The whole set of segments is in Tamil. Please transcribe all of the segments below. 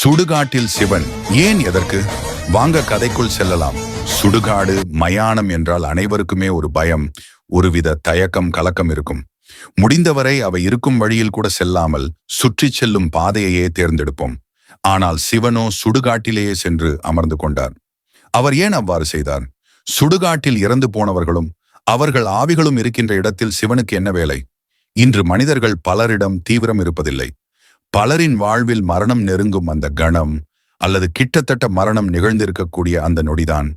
சுடுகாட்டில் சிவன். ஏன் எதற்கு? வாங்க கதைக்குள் செல்லலாம். சுடுகாடு மயானம் என்றால் அனைவருக்குமே ஒரு பயம் ஒருவித தயக்கம் கலக்கம் இருக்கும். முடிந்தவரை அவை இருக்கும் வழியில் கூட செல்லாமல் சுற்றிச் செல்லும் பாதையையே தேர்ந்தெடுப்போம். ஆனால் சிவனோ சுடுகாட்டிலேயே சென்று அமர்ந்து கொண்டார். அவர் ஏன் அவ்வாறு செய்தார்? சுடுகாட்டில் இறந்து போனவர்களும் அவர்கள் ஆவிகளும் இருக்கின்ற இடத்தில் சிவனுக்கு என்ன வேலை? இன்று மனிதர்கள் பலரிடம் தீவிரம் இருப்பதில்லை. பலரின் வாழ்வில் மரணம் நெருங்கும் அந்த கணம் அல்லது கிட்டத்தட்ட மரணம் நிகழ்ந்திருக்கக்கூடிய அந்த நொடிதான்.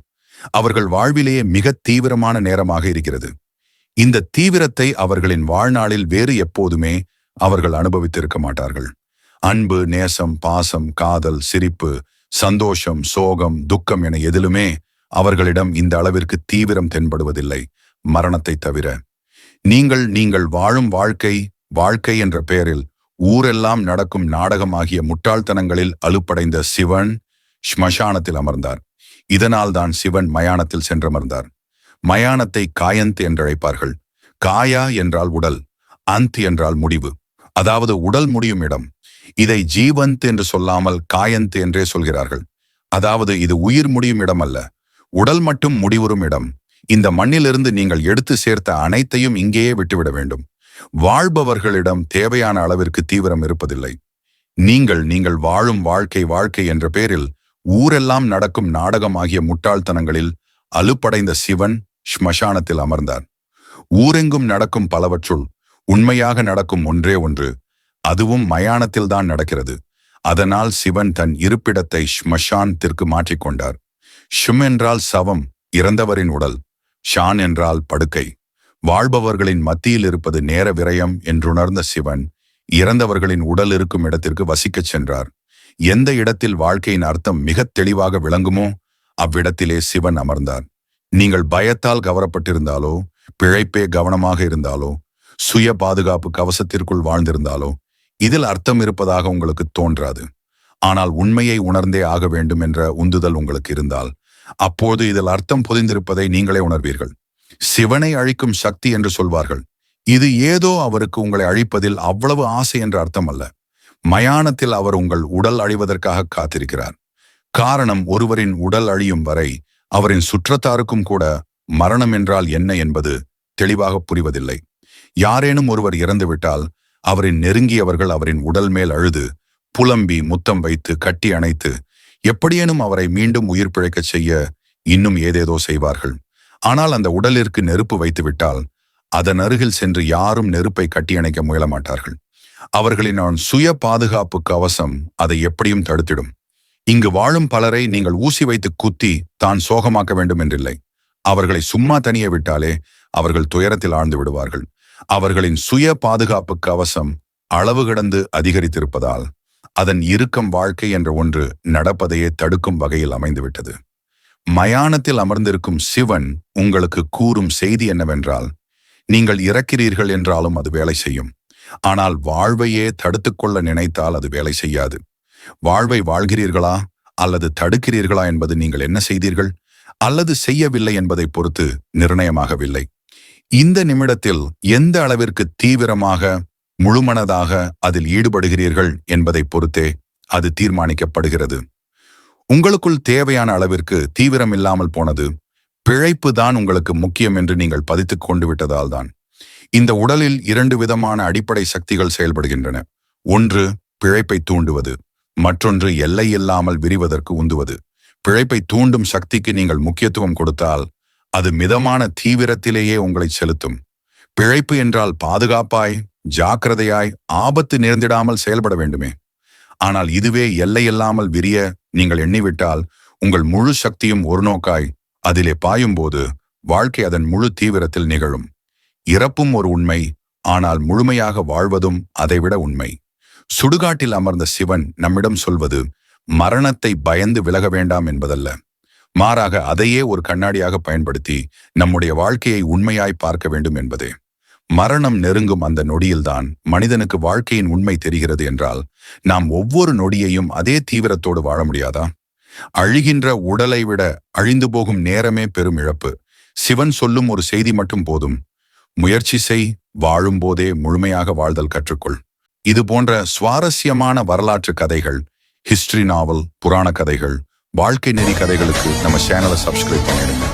அவர்கள் வாழ்விலேயே மிக தீவிரமான நேரமாக இருக்கிறது. இந்த தீவிரத்தை அவர்களின் வாழ்நாளில் வேறு எப்போதுமே அவர்கள் அனுபவித்திருக்க மாட்டார்கள். அன்பு நேசம் பாசம் காதல் சிரிப்பு சந்தோஷம் சோகம் துக்கம் என எதிலுமே அவர்களிடம் இந்த அளவிற்கு தீவிரம் தென்படுவதில்லை. மரணத்தை தவிர. நீங்கள் நீங்கள் வாழும் வாழ்க்கை வாழ்க்கை என்ற பெயரில் ஊரெல்லாம் நடக்கும் நாடகமாகிய முட்டாள்தனங்களில் அலுப்படைந்த சிவன் ஸ்மசானத்தில் அமர்ந்தார். இதனால் தான் சிவன் மயானத்தில் சென்றமர்ந்தார். மயானத்தை காயந்த் என்றழைப்பார்கள். காயா என்றால் உடல் அந்த் என்றால் முடிவு. அதாவது உடல் முடியும் இடம். இதை ஜீவந்த் என்று சொல்லாமல் காயந்த் என்றே சொல்கிறார்கள். அதாவது இது உயிர் முடியும் இடம் அல்ல. உடல் மட்டும் முடிவுறும் இடம். இந்த மண்ணிலிருந்து நீங்கள் எடுத்து சேர்த்த அனைத்தையும் இங்கேயே விட்டுவிட வேண்டும். வாழ்பவர்களிடம் தேவையான அளவிற்கு தீவிரம் இருப்பதில்லை. நீங்கள் நீங்கள் வாழும் வாழ்க்கை வாழ்க்கை என்ற பேரில் ஊரெல்லாம் நடக்கும் நாடகமாகிய முட்டாள்தனங்களில் அலுப்படைந்த சிவன் ஸ்மசானத்தில் அமர்ந்தார். ஊரெங்கும் நடக்கும் பலவற்றுள் உண்மையாக நடக்கும் ஒன்றே ஒன்று அதுவும் மயானத்தில்தான் நடக்கிறது. அதனால் சிவன் தன் இருப்பிடத்தை ஸ்மஷானத்திற்கு மாற்றிக்கொண்டார் ஷும் என்றால் சவம் இறந்தவரின் உடல் ஷான் என்றால் படுக்கை. வாழ்பவர்களின் மத்தியில் இருப்பது நேர விரயம் என்றுணர்ந்த சிவன் இறந்தவர்களின் உடல் இருக்கும் இடத்திற்கு வசிக்கச் சென்றார். எந்த இடத்தில் வாழ்க்கையின் அர்த்தம் மிகத் தெளிவாக விளங்குமோ அவ்விடத்திலே சிவன் அமர்ந்தார். நீங்கள் பயத்தால் கவரப்பட்டிருந்தாலோ பிழைப்பே கவனமாக இருந்தாலோ சுய பாதுகாப்பு கவசத்திற்குள் வாழ்ந்திருந்தாலோ இதில் அர்த்தம் இருப்பதாக உங்களுக்கு தோன்றாது. ஆனால் உண்மையை உணர்ந்தே ஆக வேண்டும் என்ற உந்துதல் உங்களுக்கு இருந்தால் அப்போது இதில் அர்த்தம் பொதிந்திருப்பதை நீங்களே உணர்வீர்கள். சிவனை அழிக்கும் சக்தி என்று சொல்வார்கள். இது ஏதோ அவருக்கு உங்களை அழிப்பதில் அவ்வளவு ஆசை என்ற அர்த்தம் அல்ல மயானத்தில் அவர் உங்கள் உடல் அழிவதற்காக காத்திருக்கிறார். காரணம் ஒருவரின் உடல் அழியும் வரை அவரின் சுற்றத்தாருக்கும் கூட மரணம் என்றால் என்ன என்பது தெளிவாக புரிவதில்லை. யாரேனும் ஒருவர் இறந்துவிட்டால் அவரின் நெருங்கியவர்கள் அவரின் உடல் மேல் அழுது புலம்பி முத்தம் வைத்து கட்டி அணைத்து எப்படியேனும் அவரை மீண்டும் உயிர் பிழைக்கச் செய்ய இன்னும் ஏதேதோ செய்வார்கள். ஆனால் அந்த உடலிற்கு நெருப்பு வைத்துவிட்டால் அதன் அருகில் சென்று யாரும் நெருப்பை கட்டியணைக்க முயலமாட்டார்கள். அவர்களின் சுய பாதுகாப்பு கவசம் அதை எப்படியும் தடுத்திடும். இங்கு வாழும் பலரை நீங்கள் ஊசி வைத்து குத்தி தான் சோகமாக்க வேண்டும் என்றில்லை. அவர்களை சும்மா தனியே விட்டாலே அவர்கள் துயரத்தில் ஆழ்ந்து விடுவார்கள். அவர்களின் சுய பாதுகாப்பு கவசம் அளவு கடந்து அதிகரித்திருப்பதால் அதன் இறுக்கம் வாழ்க்கை என்ற ஒன்று நடப்பதையே தடுக்கும் வகையில் அமைந்துவிட்டது. மயானத்தில் அமர்ந்திருக்கும் சிவன் உங்களுக்கு கூறும் செய்தி என்னவென்றால் நீங்கள் இறக்கிறீர்கள் என்றாலும் அது வேலை செய்யும். ஆனால் வாழ்வையே தடுத்துக்கொள்ள நினைத்தால் அது வேலை செய்யாது. வாழ்வை வாழ்கிறீர்களா? அல்லது தடுக்கிறீர்களா என்பது நீங்கள் என்ன செய்தீர்கள்? அல்லது செய்யவில்லை என்பதை பொறுத்து நிர்ணயமாகவில்லை. இந்த நிமிடத்தில் எந்த அளவிற்கு தீவிரமாக முழுமனதாக அதில் ஈடுபடுகிறீர்கள் என்பதை பொறுத்தே அது தீர்மானிக்கப்படுகிறது. உங்களுக்குள் தேவையான அளவிற்கு தீவிரம் இல்லாமல் போனது பிழைப்பு தான் உங்களுக்கு முக்கியம் என்று நீங்கள் பதித்துக் கொண்டு விட்டதால் தான். இந்த உடலில் இரண்டு விதமான அடிப்படை சக்திகள் செயல்படுகின்றன. ஒன்று பிழைப்பை தூண்டுவது. மற்றொன்று எல்லை இல்லாமல் விரிவதற்கு உந்துவது. பிழைப்பை தூண்டும் சக்திக்கு நீங்கள் முக்கியத்துவம் கொடுத்தால் அது மிதமான தீவிரத்திலேயே உங்களை செலுத்தும். பிழைப்பு என்றால் பாதுகாப்பாய் ஜாக்கிரதையாய் ஆபத்து நேர்ந்திடாமல் செயல்பட வேண்டுமே. ஆனால் இதுவே எல்லையில்லாமல் விரிய நீங்கள் எண்ணிவிட்டால் உங்கள் முழு சக்தியும் ஒரு நோக்காய். அதிலே பாயும்போது வாழ்க்கை அதன் முழு தீவிரத்தில் நிகழும். இறப்பும் ஒரு உண்மை ஆனால் முழுமையாக வாழ்வதும் அதைவிட உண்மை. சுடுகாட்டில் அமர்ந்த சிவன் நம்மிடம் சொல்வது மரணத்தை பயந்து விலக வேண்டாம் என்பதல்ல. மாறாக அதையே ஒரு கண்ணாடியாக பயன்படுத்தி நம்முடைய வாழ்க்கையை உண்மையாய் பார்க்க வேண்டும் என்பதே. மரணம் நெருங்கும் அந்த நொடியில்தான் மனிதனுக்கு வாழ்க்கையின் உண்மை தெரிகிறது என்றால் நாம் ஒவ்வொரு நொடியையும் அதே தீவிரத்தோடு வாழ முடியாதா? அழிகின்ற உடலை விட அழிந்து போகும் நேரமே பெரும் இழப்பு. சிவன் சொல்லும் ஒரு செய்தி மட்டும் போதும். முயற்சி செய் வாழும் போதே முழுமையாக வாழ்தல் கற்றுக்கொள். இது போன்ற சுவாரஸ்யமான வரலாற்று கதைகள் ஹிஸ்டரி நாவல் புராண கதைகள் வாழ்க்கை நெறி கதைகளுக்கு நம்ம சேனலை சப்ஸ்கிரைப் பண்ணிடுங்க.